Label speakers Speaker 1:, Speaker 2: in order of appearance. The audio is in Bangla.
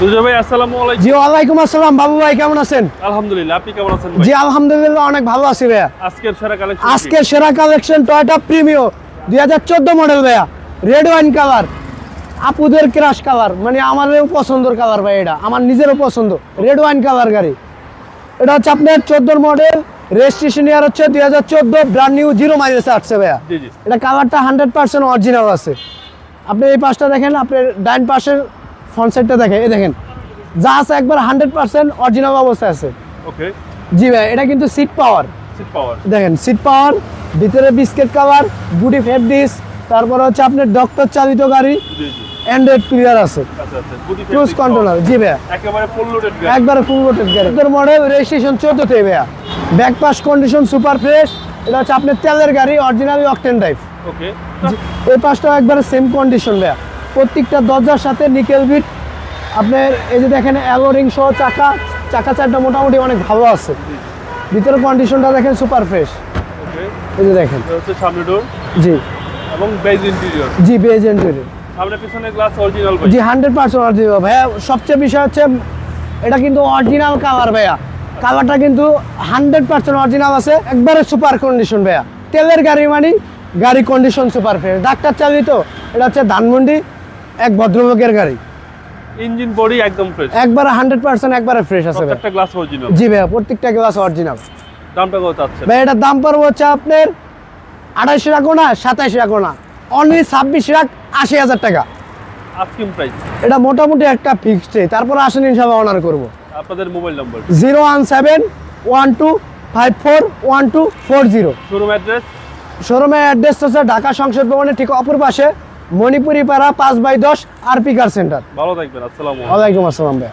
Speaker 1: দুজো ভাই আসসালামু আলাইকুম।
Speaker 2: জি ওয়ালাইকুম আসসালাম। বাবু ভাই কেমন আছেন?
Speaker 1: আলহামদুলিল্লাহ আপনি কেমন আছেন ভাই?
Speaker 2: জি আলহামদুলিল্লাহ অনেক ভালো আছি ভাইয়া।
Speaker 1: আজকের সেরা কালেকশন
Speaker 2: আজকে সেরা কালেকশন টয়টা প্রিমিও মডেল ভাইয়া। রেড ওয়াইন কালার আপুদের ক্রাশ কালার মানে আমারও পছন্দের কালার ভাই এটা আমার নিজেরও পছন্দ। রেড ওয়াইন কালার গাড়ি। এটা হচ্ছে আপনার চোদ্দোর মডেল রেজিস্ট্রেশন ইয়ার হচ্ছে দুই হাজার চোদ্দ ব্র্যান্ড নিউ জিরো মাইলেজে আসছে ভাইয়া। এটা কালারটা হান্ড্রেড পার্সেন্ট অরিজিনাল আছে। আপনি এই পাশটা দেখেন আপনার ডাইন পাশের ফ্রন্ট সাইডটা দেখেন এই দেখেন যা আছে একবার হান্ড্রেড পার্সেন্ট অরিজিনাল অবস্থায় আছে।
Speaker 1: ওকে।
Speaker 2: জি ভাই এটা কিন্তু সিট পাওয়ার
Speaker 1: সিট পাওয়ার
Speaker 2: দেখেন সিট পাওয়ার ভিতরে বিস্কিট কাভার বুটি ফেপ ডিস তারপরে হচ্ছে আপনার ডক্টর চালিত গাড়ি অ্যান্ড্রয়েড ক্লিয়ার আছে।
Speaker 1: আচ্ছা আচ্ছা গুডি
Speaker 2: ক্রুজ কন্ট্রোলার জি ভাইয়া।
Speaker 1: একেবারে ফুল লোডেড গাড়ি।
Speaker 2: একবারে ফুল রোটেড গাড়ি। এদের মডেল রেজিস্ট্রেশন চোদ্দতে ভাইয়া। Back pass condition super fresh এটা হচ্ছে আপনার তেলের গাড়ি অরিজিনালি অকটেন ড্রাইভ
Speaker 1: ওকে।
Speaker 2: এই পাশটাও একবারে সেম কন্ডিশন ভাইয়া। প্রত্যেকটা দরজার সাথে নিকেল বিট। আপনার এই যে দেখেন অ্যালো রিং সহ চাকা। চাকা চারটা মোটামুটি অনেক ভালো আছে। ভিতরে কন্ডিশনটা দেখেন সুপার ফ্রেশ এই যে দেখেন।
Speaker 1: সামনে ডোর
Speaker 2: জি।
Speaker 1: এবং বেজ ইন্টেরিয়র
Speaker 2: জি বেজ এন্ট্রি
Speaker 1: সামনে পিছনে গ্লাস অরিজিনাল ভাই
Speaker 2: জি হান্ড্রেড পার্সেন্ট অরিজিনাল ভাইয়া সবচেয়ে বিষয় হচ্ছে এটা কিন্তু অরিজিনাল কালার ভাইয়া। কালারটা কিন্তু হান্ড্রেড পার্সেন্ট অরিজিনাল আছে। একবারে সুপার কন্ডিশন ভাইয়া। তেলের গাড়ি মানে গাড়ি কন্ডিশন সুপার ফ্রেশ ডাক্তার চালিত এটা হচ্ছে ধানমন্ডি। এক ভদ্রলোকের গাড়ি।
Speaker 1: ইঞ্জিন বডি একদম ফ্রেশ
Speaker 2: একবারে হান্ড্রেড পার্সেন্ট একবারে ফ্রেশ আছে
Speaker 1: প্রত্যেকটা গ্লাস অরিজিনাল
Speaker 2: জি ভাইয়া প্রত্যেকটা গ্লাস অরিজিনাল
Speaker 1: দামটা কত চাচ্ছেন?
Speaker 2: ভাই এটার দাম পড়বে হচ্ছে আপনার আড়াইশ টাকা না সাতাইশ টাকা না। অনলি ছাব্বিশ লাখ আশি হাজার টাকা।
Speaker 1: আস্কিং প্রাইস
Speaker 2: এটা মোটামুটি একটা ফিক্সড তারপর আসেন ইনশাল্লাহ অনার করব।
Speaker 1: আপনাদের mobile number
Speaker 2: zero one seven one two five four one two four zero
Speaker 1: showroom address
Speaker 2: শোরুমের অ্যাড্রেস হচ্ছে ঢাকা সংসদ ভবনের ঠিক অপর পাশে। মণিপুরি পাড়া পাঁচ বাই দশ আরপি কার সেন্টার।
Speaker 1: ভালো থাকবেন আসসালামু আলাইকুম।
Speaker 2: আসসালাম ভাই।